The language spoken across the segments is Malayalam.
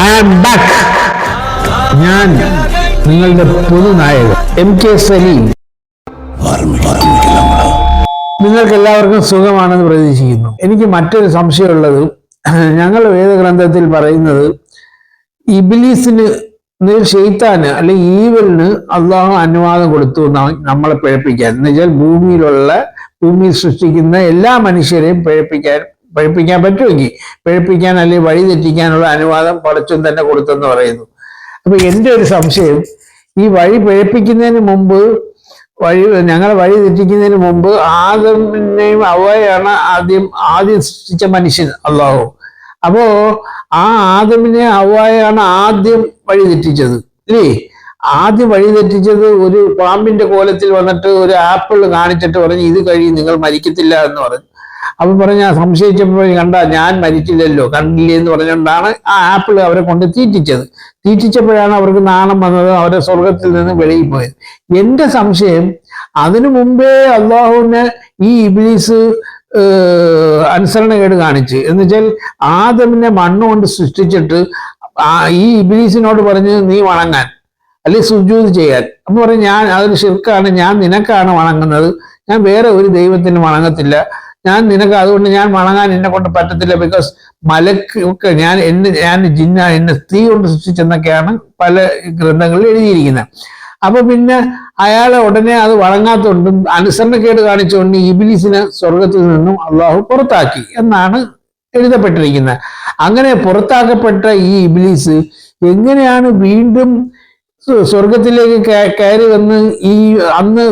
ഐ ആം ബാക്ക് ഞാൻ നിങ്ങളുടെ പുതുനായകൻ. എം കെ സലീം നിങ്ങൾക്ക് എല്ലാവർക്കും സുഖമാണെന്ന് പ്രതീക്ഷിക്കുന്നു. എനിക്ക് മറ്റൊരു സംശയമുള്ളത്. ഞങ്ങൾ വേദഗ്രന്ഥത്തിൽ പറയുന്നത് ഇബിലീസിന് ഷെയ്ത്താന് അല്ലെങ്കിൽ ഈവലിന് അള്ളാഹു അനുവാദം കൊടുത്തു നമ്മളെ പിഴപ്പിക്കാൻ. എന്ന് വെച്ചാൽ ഭൂമിയിലുള്ള ഭൂമി സൃഷ്ടിക്കുന്ന എല്ലാ മനുഷ്യരെയും പിഴപ്പിക്കാൻ പിഴപ്പിക്കാൻ പറ്റുമെങ്കിൽ പഴിപ്പിക്കാൻ അല്ലെങ്കിൽ വഴി തെറ്റിക്കാനുള്ള അനുവാദം പടച്ചും തന്നെ കൊടുത്തെന്ന് പറയുന്നു. അപ്പൊ എന്റെ ഒരു സംശയം ഈ വഴി പിഴപ്പിക്കുന്നതിന് മുമ്പ് വഴി ഞങ്ങളെ വഴി തെറ്റിക്കുന്നതിന് മുമ്പ് ആദമിനെയും അവയാണ് ആദ്യം ആദ്യം സൃഷ്ടിച്ച മനുഷ്യൻ അള്ളാഹു. അപ്പോ ആ ആദമിനെ അവയാണ് ആദ്യം വഴി തെറ്റിച്ചത്. ഇല്ലേ? ആദ്യം വഴി തെറ്റിച്ചത് ഒരു പാമ്പിന്റെ കോലത്തിൽ വന്നിട്ട് ഒരു ആപ്പിൾ കാണിച്ചിട്ട് പറഞ്ഞു ഇത് കഴിയും നിങ്ങൾ മരിക്കത്തില്ല എന്ന് പറഞ്ഞു. അപ്പൊ പറഞ്ഞ സംശയിച്ചപ്പോൾ കണ്ട ഞാൻ മരിച്ചില്ലല്ലോ കണ്ടില്ലേ എന്ന് പറഞ്ഞുകൊണ്ടാണ് ആ ആപ്പിൾ അവരെ കൊണ്ട് തീറ്റിച്ചത്. തീറ്റിച്ചപ്പോഴാണ് അവർക്ക് നാണം വന്നത് അവരെ സ്വർഗത്തിൽ നിന്ന് വെളിയിൽ പോയത്. എന്റെ സംശയം അതിനു മുമ്പേ അള്ളാഹുവിന് ഈ ഇബ്ലീസ് അനുസരണകേട് കാണിച്ച്. എന്ന് വെച്ചാൽ ആദമിനെ മണ്ണ് കൊണ്ട് സൃഷ്ടിച്ചിട്ട് ഈ ഇബ്ലീസിനോട് പറഞ്ഞ് നീ വണങ്ങാൻ അല്ലെങ്കിൽ സുജൂത് ചെയ്യാൻ. അപ്പൊ പറയും ഞാൻ അതൊരു ശിർക്കാണ് ഞാൻ നിനക്കാണ് വണങ്ങുന്നത്. ഞാൻ വേറെ ഒരു ദൈവത്തിന് വണങ്ങത്തില്ല. ഞാൻ നിനക്ക് അതുകൊണ്ട് ഞാൻ വണങ്ങാൻ എന്നെ കൊണ്ട് പറ്റത്തില്ല ബിക്കോസ് മലക്ക് ഒക്കെ ഞാൻ എന്നെ ഞാൻ ജിന്ന എന്നെ സ്ത്രീ കൊണ്ട് സൃഷ്ടിച്ചെന്നൊക്കെയാണ് പല ഗ്രന്ഥങ്ങളിൽ എഴുതിയിരിക്കുന്നത്. അപ്പൊ പിന്നെ അയാളെ ഉടനെ അത് വഴങ്ങാത്തോണ്ടും അനുസരണക്കേട് കാണിച്ചുകൊണ്ട് ഇബിലിസിനെ സ്വർഗത്തിൽ നിന്നും അള്ളാഹു പുറത്താക്കി എന്നാണ് എഴുതപ്പെട്ടിരിക്കുന്നത്. അങ്ങനെ പുറത്താക്കപ്പെട്ട ഈ ഇബിലിസ് എങ്ങനെയാണ് വീണ്ടും സ്വർഗത്തിലേക്ക് കയ- കയറി വന്ന് ഈ അന്ന്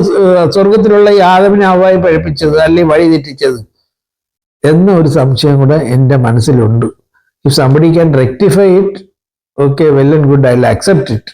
സ്വർഗത്തിലുള്ള ഈ ആദമിനെ അവമായി പഴിപ്പിച്ചത് അല്ലെങ്കിൽ വഴി തെറ്റിച്ചത് എന്ന ഒരു സംശയം കൂടെ എന്റെ മനസ്സിലുണ്ട്. If somebody can rectify it okay well and good I accept it